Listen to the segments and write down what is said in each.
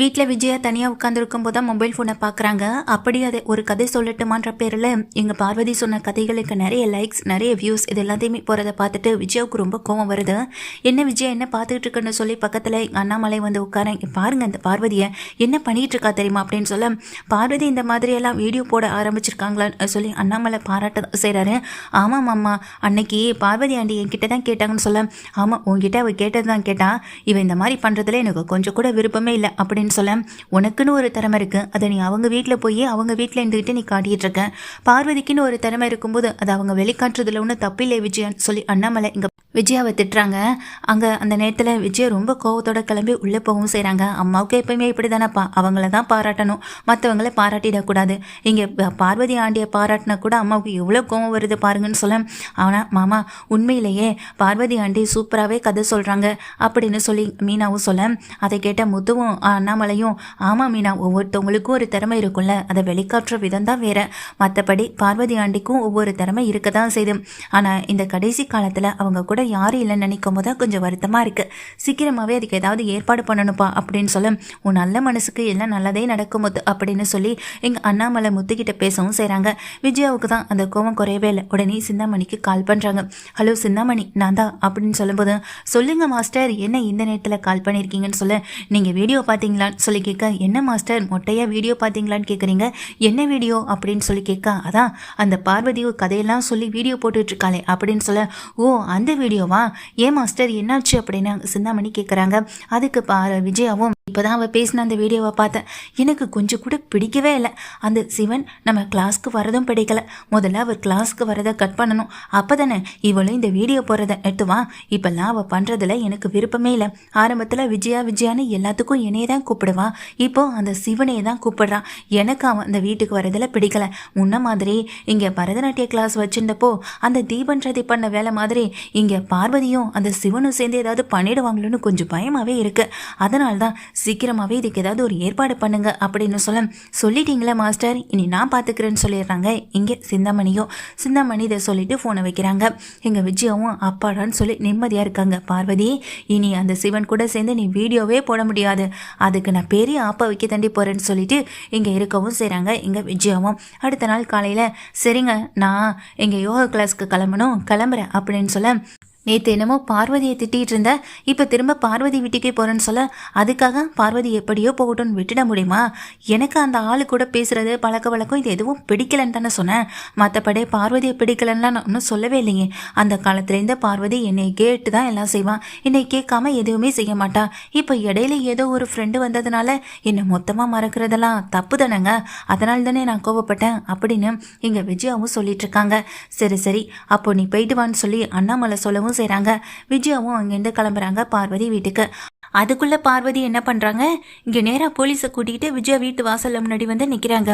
வீட்டில் விஜயா தனியாக உட்காந்துருக்கும் போது தான் மொபைல் ஃபோனை பார்க்குறாங்க அப்படி அதை ஒரு கதை சொல்லட்டுமான்ற பேரில் எங்கள் பார்வதி சொன்ன கதைகளுக்கு நிறைய லைக்ஸ் நிறைய வியூஸ் இது எல்லாத்தையுமே போகிறத பார்த்துட்டு விஜயாவுக்கு ரொம்ப கோவம் வருது. என்ன விஜயா என்ன பார்த்துக்கிட்டு இருக்குன்னு சொல்லி பக்கத்தில் எங்கள் அண்ணாமலை வந்து உட்காரேன். பாருங்கள் அந்த பார்வதியை என்ன பண்ணிகிட்டு இருக்கா தெரியுமா அப்படின்னு சொல்ல பார்வதி இந்த மாதிரியெல்லாம் வீடியோ போட ஆரம்பிச்சிருக்காங்களான்னு சொல்லி அண்ணாமலை பாராட்ட செய்கிறாரு ஆமாம் அம்மா அன்னைக்கு பார்வதி ஆண்டி என்கிட்ட தான் கேட்டாங்கன்னு சொல்ல ஆமாம் உங்ககிட்ட அவள் கேட்டது தான் கேட்டா இவன் இந்த மாதிரி பண்ணுறதுல எனக்கு கொஞ்சம் கூட விருப்பமே இல்லை அப்படின்னு சொல்ல உனக்குன்னு ஒரு திறமை இருக்குது அதை நீ அவங்க வீட்டில் போய் அவங்க வீட்டில் இருந்துக்கிட்டு நீ காட்டிகிட்டு இருக்க. பார்வதிக்குன்னு ஒரு திறமை இருக்கும்போது அதை அவங்க வெளிக்காட்டுறதுல ஒன்றும் தப்பில்லை விஜயன் சொல்லி அண்ணாமலை இங்கே விஜயாவை திட்டுறாங்க. அங்கே அந்த நேரத்தில் விஜயா ரொம்ப கோவத்தோட கிளம்பி உள்ளே போகவும் செய்கிறாங்க அம்மாவுக்கு எப்பயுமே இப்படி தானேப்பா அவங்கள தான் பாராட்டணும். மற்றவங்கள பாராட்டிடக்கூடாது இங்கே பார்வதி ஆண்டியை பாராட்டினா கூட அம்மாவுக்கு எவ்வளோ கோவம் வருது பாருங்கன்னு சொல்ல ஆனால் மாமா உண்மையிலேயே பார்வதி ஆண்டி சூப்பராகவே கதை சொல்கிறாங்க அப்படின்னு சொல்லி மீனாவும் சொல்ல அதை கேட்ட முத்துவும் அண்ணாமலையும் ஆமாம் மீனா ஒவ்வொருத்தவங்களுக்கும் ஒரு திறமை இருக்கும்ல. அதை வெளிக்காட்டுற விதம் தான் வேற. மற்றபடி பார்வதி ஆண்டிக்கும் ஒவ்வொரு திறமை இருக்க தான் செய்யுது ஆனால் இந்த கடைசி காலத்தில் அவங்க கூட யாரும் இல்லைன்னு நினைக்கும் போது கொஞ்சம் வருத்தமாக இருக்குது சீக்கிரமாகவே அதுக்கு ஏதாவது ஏற்பாடு பண்ணணும்ப்பா அப்படின்னு சொல்ல. உன் நல்ல மனசுக்கு எல்லாம் நல்லதே நடக்கும் முத்து அப்படின்னு சொல்லி எங்கள் அண்ணாமலை முத்துக்கிட்ட பேசவும் செய்கிறாங்க விஜயாவுக்கு தான் அந்த கோவம் குறையவே இல்லை. உடனே சிந்தாமணிக்கு கால் பண்ணுறாங்க ஹலோ சிந்தாமணி நான் தான் அப்படின்னு சொல்லும்போது சொல்லுங்கள் மாஸ்டர் என்ன இந்த நேரத்தில் கால் பண்ணியிருக்கீங்கன்னு சொல்ல. நீங்கள் வீடியோ பார்த்தீங்களான்னு சொல்லி கேட்க என்ன மாஸ்டர் மொட்டையாக வீடியோ பார்த்தீங்களான்னு கேட்குறீங்க என்ன வீடியோ? அப்படின்னு சொல்லி கேட்க அதான் அந்த பார்வதி கதையெல்லாம் சொல்லி வீடியோ போட்டுட்ருக்காளே அப்படின்னு சொல்ல ஓ அந்த வீடியோவா? ஏன் மாஸ்டர் என்னாச்சு? அப்படின்னு சிந்தாமணி கேட்குறாங்க அதுக்கு பா விஜயாவும் இப்போ தான் அவள் பேசின அந்த வீடியோவை பார்த்தேன். எனக்கு கொஞ்சம் கூட பிடிக்கவே இல்லை. அந்த சிவன் நம்ம கிளாஸ்க்கு வரதும் பிடிக்கல. முதல்ல அவர் கிளாஸ்க்கு வரதை கட் பண்ணணும். அப்போ தானே இவளும் இந்த வீடியோ போகிறத எடுத்துவா இப்போல்லாம் அவள் பண்ணுறதுல எனக்கு விருப்பமே இல்லை. ஆரம்பத்தில் விஜயா விஜயான்னு எல்லாத்துக்கும் என்னையே தான் கூப்பிடுவா. இப்போ அந்த சிவனையே தான் கூப்பிடுறான் எனக்கு அவன் அந்த வீட்டுக்கு வரதில் பிடிக்கல. முன்ன மாதிரி இங்கே பரதநாட்டிய கிளாஸ் வச்சுருந்தப்போ அந்த தீபன் ரதி பண்ண வேலை மாதிரி இங்கே பார்வதியும் அந்த சிவனும் சேர்ந்து ஏதாவது பண்ணிடுவாங்களோன்னு கொஞ்சம் பயமாகவே இருக்குது அதனால தான் சீக்கிரமாகவே இதுக்கு ஏதாவது ஒரு ஏற்பாடு பண்ணுங்க அப்படின்னு சொல்ல சொல்லிட்டீங்களே மாஸ்டர். இனி நான் பார்த்துக்கிறேன்னு சொல்லிடுறாங்க. இங்கே சிந்தாமணியும் சிந்தாமணி இதை சொல்லிட்டு ஃபோனை வைக்கிறாங்க. எங்கள் விஜயாவும் அப்பாடான்னு சொல்லி நிம்மதியாக இருக்காங்க. பார்வதி இனி அந்த சிவன் கூட சேர்ந்து நீ வீடியோவே போட முடியாது. அதுக்கு நான் பெரிய ஆப்பா வைக்க தண்டி போகிறேன்னு சொல்லிட்டு இங்கே இருக்கவும் செய்கிறாங்க இங்கே விஜயாவும் அடுத்த நாள் காலையில் சரிங்க நான் எங்கள் யோகா கிளாஸ்க்கு கிளம்பணும் கிளம்புறேன் அப்படின்னு சொல்ல நேற்று என்னமோ பார்வதியை திட்டிகிட்டு இருந்த இப்போ திரும்ப பார்வதி வீட்டுக்கே போகிறேன்னு சொல்ல அதுக்காக பார்வதி எப்படியோ போகட்டும்னு விட்டுட முடியுமா? எனக்கு அந்த ஆளு கூட பேசுகிறது பழக்க வழக்கம் இது எதுவும் பிடிக்கலன்னு தானே சொன்னேன். மற்றபடி பார்வதியை பிடிக்கலன்னா நான் ஒன்றும் சொல்லவே இல்லைங்க அந்த காலத்துலேருந்து பார்வதி என்னை கேட்டு தான் எல்லாம் செய்வான் என்னை கேட்காம எதுவுமே செய்ய மாட்டா. இப்போ இடையில ஏதோ ஒரு ஃப்ரெண்டு வந்ததுனால என்னை மொத்தமாக மறக்கிறதெல்லாம் தப்பு தானேங்க. அதனால தானே நான் கோவப்பட்டேன் அப்படின்னு இங்கே விஜயாவும் சொல்லிட்டு இருக்காங்க. சரி சரி அப்போ நீ போயிட்டு வான்னு சொல்லி அண்ணாமலை சொல்லவும் செய்கிறாங்க விஜயாவும் அங்கேருந்து கிளம்புறாங்க பார்வதி வீட்டுக்கு. அதுக்குள்ளே பார்வதி என்ன பண்ணுறாங்க இங்கே நேராக போலீஸை கூட்டிகிட்டு விஜயா வீட்டு வாசல்ல முன்னாடி வந்து நிற்கிறாங்க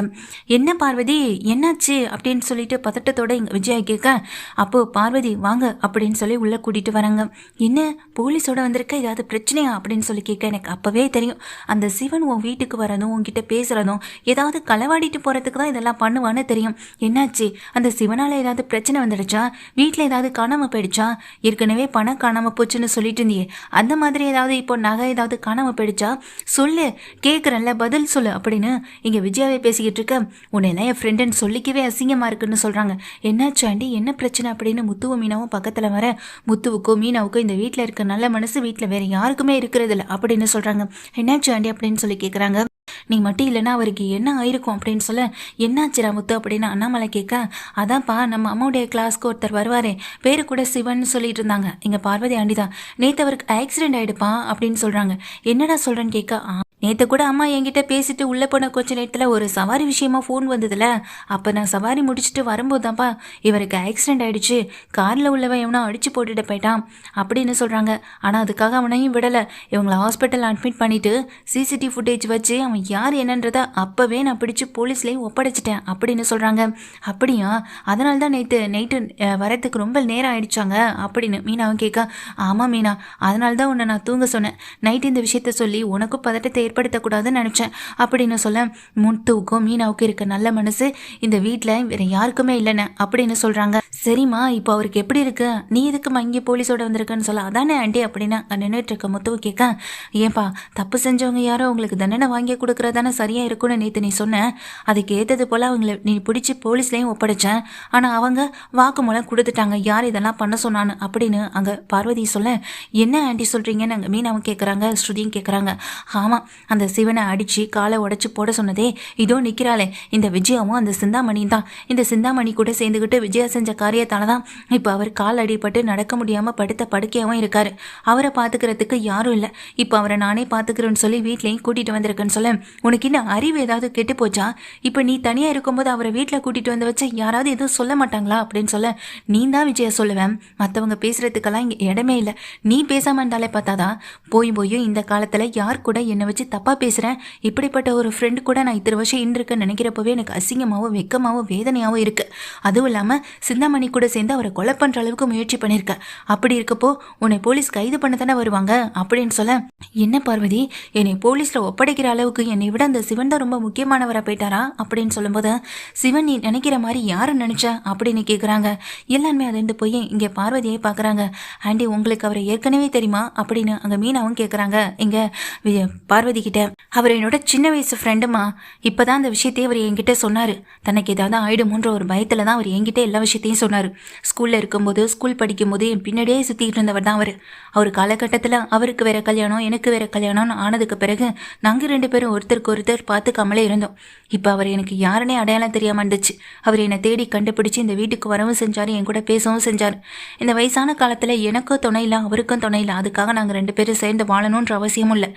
என்ன பார்வதி? என்னாச்சு? அப்படின்னு சொல்லிட்டு பதட்டத்தோட இங்கே விஜயா கேட்க அப்போது பார்வதி வாங்க அப்படின்னு சொல்லி உள்ளே கூட்டிகிட்டு வராங்க. என்ன? போலீஸோட வந்திருக்க? ஏதாவது பிரச்சனையா? அப்படின்னு சொல்லி கேட்க எனக்கு அப்போவே தெரியும். அந்த சிவன் உன் வீட்டுக்கு வரதும் உங்ககிட்ட பேசுகிறதும் ஏதாவது களவாடிட்டு போகிறதுக்கு தான் இதெல்லாம் பண்ணுவான்னு தெரியும். என்னாச்சு? அந்த சிவனால் ஏதாவது பிரச்சனை வந்துடுச்சா? வீட்டில் ஏதாவது காணாமல் போயிடுச்சா? ஏற்கனவே பணம் காணாமல் போச்சுன்னு சொல்லிட்டு இருந்தியே. அந்த மாதிரி ஏதாவது இப்போ நகை ஏதாவது காணாமல் போயிடுச்சா? சொல்லு கேட்குறேன்ல பதில் சொல்லு அப்படின்னு இங்கே விஜயாவே பேசிக்கிட்டு இருக்க. உன்னையெல்லாம் என் ஃப்ரெண்டுன்னு சொல்லிக்கவே அசிங்கமாக இருக்குன்னு சொல்கிறாங்க என்னாச்சு ஆண்டி? என்ன பிரச்சனை அப்படின்னு முத்துவும் மீனாவும் பக்கத்தில் வர. முத்துவுக்கும் மீனாவுக்கும் இந்த வீட்டில் இருக்க நல்ல மனசு வீட்டில் வேறு யாருக்குமே இருக்கிறதில்ல அப்படின்னு சொல்கிறாங்க என்னாச்சு ஆண்டி அப்படின்னு சொல்லி கேட்குறாங்க நீ மட்டும் இல்லைன்னா அவருக்கு என்ன ஆயிருக்கும் அப்படின்னு சொல்ல என்னாச்சுரா முத்து? அப்படின்னு அண்ணாமலை கேட்க அதான்ப்பா நம்ம அம்மாவுடைய கிளாஸ்க்கு ஒருத்தர் வருவாரே. பேரு கூட சிவன் சொல்லிட்டு இருந்தாங்க. இங்கே பார்வதி ஆண்டி தான் நேற்று அவருக்கு ஆக்சிடென்ட் ஆயிடுப்பா அப்படின்னு சொல்கிறாங்க என்னடா சொல்கிறேன்னு கேட்க "ஆ, நேற்று கூட அம்மா என்கிட்ட பேசிட்டு உள்ளே போன கொஞ்ச நேரத்தில் ஒரு சவாரி விஷயமா ஃபோன் வந்ததுல. அப்போ நான் சவாரி முடிச்சுட்டு வரும்போதுதான்ப்பா இவருக்கு ஆக்சிடென்ட் ஆயிடுச்சு. காரில் உள்ளவன் எவனோ அடிச்சு போட்டுட்டு போயிட்டான் அப்படின்னு சொல்கிறாங்க ஆனால் அதுக்காக அவனையும் விடலை. இவங்களை ஹாஸ்பிட்டல் அட்மிட் பண்ணிவிட்டு சிசிடிவி ஃபுட்டேஜ் வச்சு அவன் யார் என்னன்றதை அப்போவே நான் பிடிச்சி போலீஸ்லேயும் ஒப்படைச்சிட்டேன் அப்படின்னு சொல்கிறாங்க அப்படியா? அதனால தான் நேற்று நைட்டு வரத்துக்கு ரொம்ப நேரம் ஆயிடுச்சாங்க அப்படின்னு மீனாவும் கேட்க ஆமாம் மீனா அதனால தான் உன்னை நான் தூங்க சொன்னேன். நைட்டு இந்த விஷயத்த சொல்லி உனக்கும் பதட்டத்தை ஏற்படுத்தக்கூடாதுன்னு நினச்சேன். அப்படின்னு சொல்ல முத்துவுக்கும் மீனாவுக்கும் இருக்க நல்ல மனசு இந்த வீட்டில் வேற யாருக்குமே இல்லைன்னு அப்படின்னு சொல்கிறாங்க சரிம்மா இப்போ அவருக்கு எப்படி இருக்கு? நீ எதுக்குமா இங்கே போலீஸோட வந்திருக்கன்னு சொல்ல? அதானே ஆண்டி அப்படின்னா நின்றுட்டு இருக்க முத்துவை கேட்க. ஏன்பா தப்பு செஞ்சவங்க யாரோ உங்களுக்கு தண்டனை வாங்கி கொடுக்குறதானே சரியாக இருக்கும்னு நேற்று நீ சொன்ன. அதுக்கு ஏற்றது போல் அவங்கள நீ பிடிச்சி போலீஸ்லேயும் ஒப்படைச்சேன் ஆனால் அவங்க வாக்குமூலம் கொடுத்துட்டாங்க. யார் இதெல்லாம் பண்ண சொன்னான்னு அப்படின்னு அங்கே பார்வதி சொல்ல என்ன ஆண்டி சொல்கிறீங்கன்னு அங்கே மீனாவும் கேட்குறாங்க ஸ்ருதியும் கேட்குறாங்க ஆமாம் அந்த சிவனை அடித்து காலை உடச்சி போட சொன்னதே இதோ நிற்கிறாளே இந்த விஜயாவும் அந்த சிந்தாமணியும் தான். இந்த சிந்தாமணி கூட சேர்ந்துக்கிட்டு விஜயா செஞ்ச காரியத்தால தான் இப்போ அவர் கால் அடிபட்டு நடக்க முடியாமல் படுத்த படுக்கையாகவும் இருக்காரு. அவரை பார்த்துக்கிறதுக்கு யாரும் இல்லை. இப்போ அவரை நானே பார்த்துக்கிறேன்னு சொல்லி வீட்லேயும் கூட்டிகிட்டு வந்திருக்கேன்னு சொல்ல. உனக்கு இன்னும் அறிவு ஏதாவது கெட்டு போச்சா? இப்போ நீ தனியாக இருக்கும்போது அவரை வீட்டில் கூட்டிகிட்டு வந்து வச்சா யாராவது எதுவும் சொல்ல மாட்டாங்களா அப்படின்னு சொல்ல. நீ தான் விஜயா சொல்லுவேன். மற்றவங்க பேசுகிறதுக்கெல்லாம் இங்கே இடமே இல்லை. நீ பேசாமல் இருந்தாலே பார்த்தாதான் போய் போய் இந்த காலத்தில் யார் கூட என்னை வச்சு தப்பாக பேசுகிறேன் இப்படிப்பட்ட ஒரு ஃப்ரெண்டு கூட நான் இத்தனை வருஷம் இன்றிருக்கேன்னு நினைக்கிறப்பவே எனக்கு அசிங்கமாகவும் வெக்கமாகவும் வேதனையாகவும் இருக்குது அதுவும் இல்லாமல் சிந்தாமணி கூட சேர்ந்து அவரை கொலை பண்ணுற அளவுக்கு முயற்சி பண்ணியிருக்க அப்படி இருக்கப்போ உன்னை போலீஸ் கைது பண்ண தானே வருவாங்க? அப்படின்னு சொல்ல என்ன பார்வதி என்னை போலீஸில் ஒப்படைக்கிற அளவுக்கு என்னை விட அந்த சிவன் தான் ரொம்ப முக்கியமானவராக போயிட்டாரா? அப்படின்னு சொல்லும்போது சிவன் நீ நினைக்கிற மாதிரி யாரை நினைச்ச? அப்படின்னு கேட்குறாங்க எல்லாருமே அதிர்ந்து போய் இங்கே பார்வதியை பார்க்குறாங்க ஆண்டி உங்களுக்கு அவரை ஏற்கனவே தெரியுமா? அப்படின்னு அங்கே மீனாவும் கேட்குறாங்க இங்கே பார்வதி கிட்ட அவர் என்னோட சின்ன வயசு ஃப்ரெண்டுமா இப்போதான் அந்த விஷயத்தையே அவர் என்கிட்ட சொன்னார். தனக்கு ஏதாவது ஆயிடுமோன்ற ஒரு பயத்தில் தான் அவர் என்கிட்ட எல்லா விஷயத்தையும் சொன்னார். ஸ்கூலில் இருக்கும்போது ஸ்கூல் படிக்கும்போது என் பின்னாடியே சுற்றிட்டு இருந்தவர் தான் அவர். அவர் காலகட்டத்தில் அவருக்கு வேற கல்யாணம் எனக்கு வேற கல்யாணம்னு ஆனதுக்கு பிறகு நாங்கள் ரெண்டு பேரும் ஒருத்தருக்கு ஒருத்தர் பார்த்துக்காமலே இருந்தோம். இப்போ அவர் எனக்கு யாருனே அடையாளம் தெரியாமல் இருந்துச்சு. அவர் என்னை தேடி கண்டுபிடிச்சு இந்த வீட்டுக்கு வரவும் செஞ்சார் என் கூட பேசவும் செஞ்சார். இந்த வயசான காலத்தில் எனக்கும் துணை இல்லை அவருக்கும் துணை இல்லை. அதுக்காக நாங்கள் ரெண்டு பேரும் சேர்ந்து வாழணுன்ற அவசியமும் இல்லை.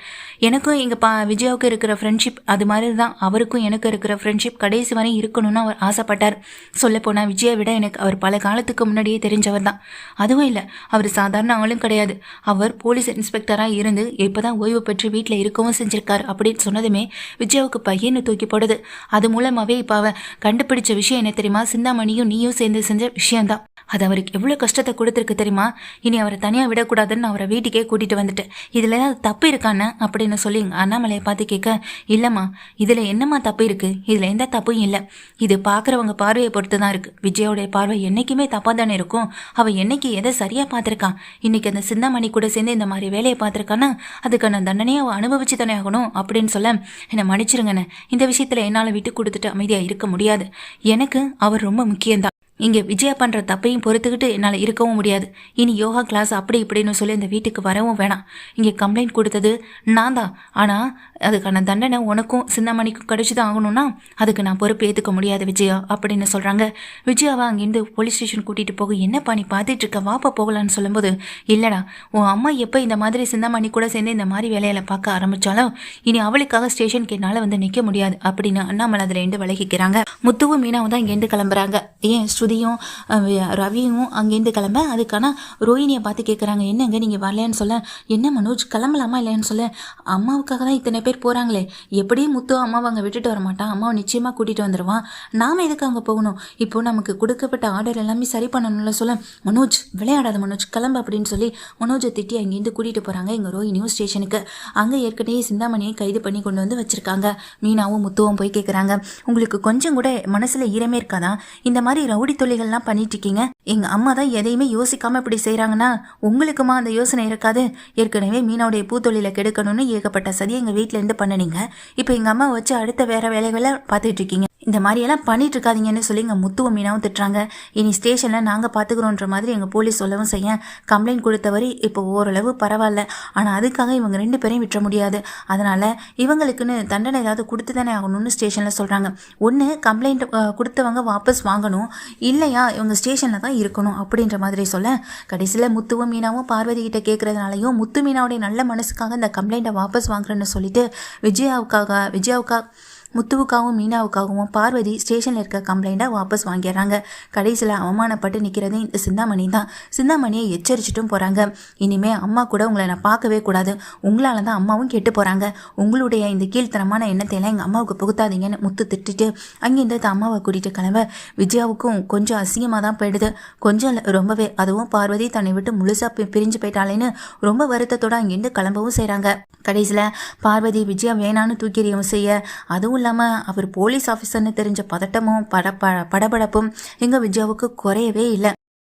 எனக்கும் எங்கள் பா விஜயாவுக்கு இருக்கிற ஃப்ரெண்ட்ஷிப் அது மாதிரி தான் அவருக்கும் எனக்கு இருக்கிற ஃப்ரெண்ட்ஷிப் கடைசி வரை இருக்கணும்னு அவர் ஆசைப்பட்டார். சொல்லப்போனால் விஜயை விட எனக்கு அவர் பல காலத்துக்கு முன்னாடியே தெரிஞ்சவர் தான். அதுவும் இல்லை அவர் சாதாரண ஆளும் கிடையாது. அவர் போலீஸ் இன்ஸ்பெக்டராக இருந்து இப்போ தான் ஓய்வு பெற்று வீட்டில் இருக்கவும் செஞ்சிருக்கார் அப்படின்னு சொன்னதுமே விஜயாவுக்கு பையனை தூக்கி போடுது. அது மூலமாகவே இப்போ அவன் கண்டுபிடிச்ச விஷயம் என்ன தெரியுமா? சிந்தாமணியும் நீயும் சேர்ந்து செஞ்ச விஷயம்தான். அது அவருக்கு எவ்வளோ கஷ்டத்தை கொடுத்துருக்கு தெரியுமா? இனி அவரை தனியாக விடக்கூடாதுன்னு அவரை வீட்டுக்கே கூட்டிகிட்டு வந்துட்டேன் இதில் ஏதாவது தப்பு இருக்கான்னு? அப்படின்னு சொல்லி அண்ணாமலையை பார்த்து கேட்க இல்லைம்மா இதில் என்னம்மா தப்பு இருக்குது இதில் எந்த தப்பும் இல்லை. இது பார்க்குறவங்க பார்வையை பொறுத்து தான் இருக்குது விஜயோடைய பார்வை என்றைக்குமே தப்பாக தானே இருக்கும். அவள் என்னைக்கு எதை சரியாக பார்த்துருக்கான் இன்னைக்கு அந்த சிந்தாமணி கூட சேர்ந்து இந்த மாதிரி வேலையை பார்த்துருக்கான்னா அதுக்கான தண்டனையை அவள் அனுபவிச்சு தானே ஆகணும்? அப்படின்னு சொல்ல என்னை மன்னிச்சிருங்கண்ணே. இந்த விஷயத்தில் என்னால் விட்டு கொடுத்துட்டு அமைதியாக இருக்க முடியாது. எனக்கு அவர் ரொம்ப முக்கியம்தான் இங்கே விஜயா பண்ணுற தப்பையும் பொறுத்துக்கிட்டு என்னால் இருக்கவும் முடியாது. இனி யோகா கிளாஸ் அப்படி இப்படின்னு சொல்லி இந்த வீட்டுக்கு வரவும் வேணாம். இங்கே கம்ப்ளைண்ட் கொடுத்தது நான் தான் ஆனால் அதுக்கான தண்டனை உனக்கும் சின்னமணிக்கும் கிடைச்சி தான் ஆகணும்னா அதுக்கு நான் பொறுப்பு ஏற்றுக்க முடியாது விஜயா அப்படின்னு சொல்கிறாங்க விஜயாவை அங்கேருந்து போலீஸ் ஸ்டேஷன் கூட்டிகிட்டு போக என்னப்பா நீ பார்த்துட்டு இருக்க? வாப்பா போகலான்னு சொல்லும்போது இல்லைடா உன் அம்மா எப்போ இந்த மாதிரி சிந்தாமணி கூட சேர்ந்து இந்த மாதிரி வேலையில் பார்க்க ஆரம்பித்தாலும் இனி அவளுக்காக ஸ்டேஷனுக்கு என்னால் வந்து நிற்க முடியாது அப்படின்னு அண்ணாமலை அதில் இருந்து விலகிக்கிறாங்க. முத்துவும் மீனாவும் தான் இங்கேருந்து கிளம்புறாங்க. ஏன் ஸ்ருதியும் சுதியும் ரவியும் அங்கேருந்து கிளம்ப அதுக்கான ரோஹினியை பார்த்து கேட்குறாங்க என்னங்க நீங்கள் வரலையான்னு சொல்ல என்ன மனோஜ் கிளம்பலாமா இல்லையான்னு சொல்ல அம்மாவுக்காக தான் இத்தனை பேர் போகிறாங்களே எப்படியும் முத்து அம்மாவை அங்கே விட்டுட்டு வர மாட்டான். அம்மாவை நிச்சயமாக கூட்டிகிட்டு வந்துடுவான் நாம் எதுக்கு அங்கே போகணும்? இப்போ நமக்கு கொடுக்கப்பட்ட ஆர்டர் எல்லாமே சரி பண்ணணும்ல சொல்ல மனோஜ் விளையாடாத மனோஜ் கிளம்பு அப்படின்னு சொல்லி மனோஜை திட்டி அங்கேருந்து கூட்டிகிட்டு போகிறாங்க எங்கள் ரோஹினியும் ஸ்டேஷனுக்கு. அங்கே ஏற்கனவே சிந்தாமணியை கைது பண்ணி கொண்டு வந்து வச்சுருக்காங்க. மீனாவும் முத்துவும் போய் கேட்குறாங்க உங்களுக்கு கொஞ்சம் கூட மனசில் ஈரமே இருக்காதான் இந்த மாதிரி ரவுடி தொழில்கள்லாம் பண்ணிட்டு இருக்கீங்க எங்கள் அம்மா தான் எதையுமே யோசிக்காமல் இப்படி செய்கிறாங்கன்னா உங்களுக்குமா அந்த யோசனை இருக்காது? ஏற்கனவே மீனாவுடைய பூத்தொழில கெடுக்கணும்னு ஏகப்பட்ட சதி எங்கள் வீட்டிலேருந்து பண்ணுனீங்க. இப்போ எங்கள் அம்மா வச்சு அடுத்த வேற வேலைகளை பார்த்துட்டு இருக்கீங்க. இந்த மாதிரியெல்லாம் பண்ணிட்டு இருக்காதீங்கன்னு சொல்லி எங்கள் முத்துவ மீனாவும் திட்டுறாங்க. இனி ஸ்டேஷனில் நாங்கள் பார்த்துக்குறோன்ற மாதிரி எங்கள் போலீஸ் சொல்லவும் செய்ய கம்ப்ளைண்ட் கொடுத்தவர் இப்போ ஓரளவு பரவாயில்ல. ஆனால் அதுக்காக இவங்க ரெண்டு பேரையும் விட்டுற முடியாது. அதனால் இவங்களுக்குன்னு தண்டனை ஏதாவது கொடுத்து தானே ஆகணும்னு ஸ்டேஷனில் சொல்கிறாங்க ஒன்று கம்ப்ளைண்ட் கொடுத்தவங்க வாபஸ் வாங்கணும். இல்லையா இவங்க ஸ்டேஷனில் தான் இருக்கணும் அப்படின்ற மாதிரி சொல்ல கடைசியில் முத்துவும் மீனாவும் பார்வதி கிட்ட கேட்குறதுனாலையும் முத்து மீனாவுடைய நல்ல மனசுக்காக இந்த கம்ப்ளைண்ட்டை வாபஸ் வாங்குறேன்னு சொல்லிட்டு விஜயாவுக்காக விஜயாவுக்கா முத்துவுக்காகவும் மீனாவுக்காகவும் பார்வதி ஸ்டேஷனில் இருக்க கம்ப்ளைண்ட்டை வாபஸ் வாங்கிடுறாங்க. கடைசியில் அவமானப்பட்டு நிற்கிறது இந்த சிந்தாமணி தான். சிந்தாமணியை எச்சரிச்சிட்டும் போகிறாங்க இனிமே அம்மா கூட உங்களை நான் பார்க்கவே கூடாது. உங்களால் தான் அம்மாவும் கெட்டு போகிறாங்க உங்களுடைய இந்த கீழ்த்தனமான எண்ணத்தையெல்லாம் எங்கள் அம்மாவுக்கு புகுத்தாதீங்கன்னு முத்து திட்டிட்டு அங்கேருந்து தான் அம்மாவை கூட்டிகிட்டு கிளம்ப. விஜயாவுக்கும் கொஞ்சம் அசிங்கமாக தான் போயிடுது. கொஞ்சம் ரொம்பவே. அதுவும் பார்வதி தன்னை விட்டு முழுசாக பிரிஞ்சு போயிட்டாளேன்னு ரொம்ப வருத்தத்தோடு அங்கேருந்து கிளம்பவும் செய்கிறாங்க கடைசியில் பார்வதி விஜயா வேணான்னு தூக்கிறியவும் செய்ய அதுவும் இல்லாமல் அவர் போலீஸ் ஆஃபீஸர்னு தெரிஞ்ச பதட்டமும் பட படபடப்பும் எங்கள் விஜயாவுக்கு குறையவே இல்லை.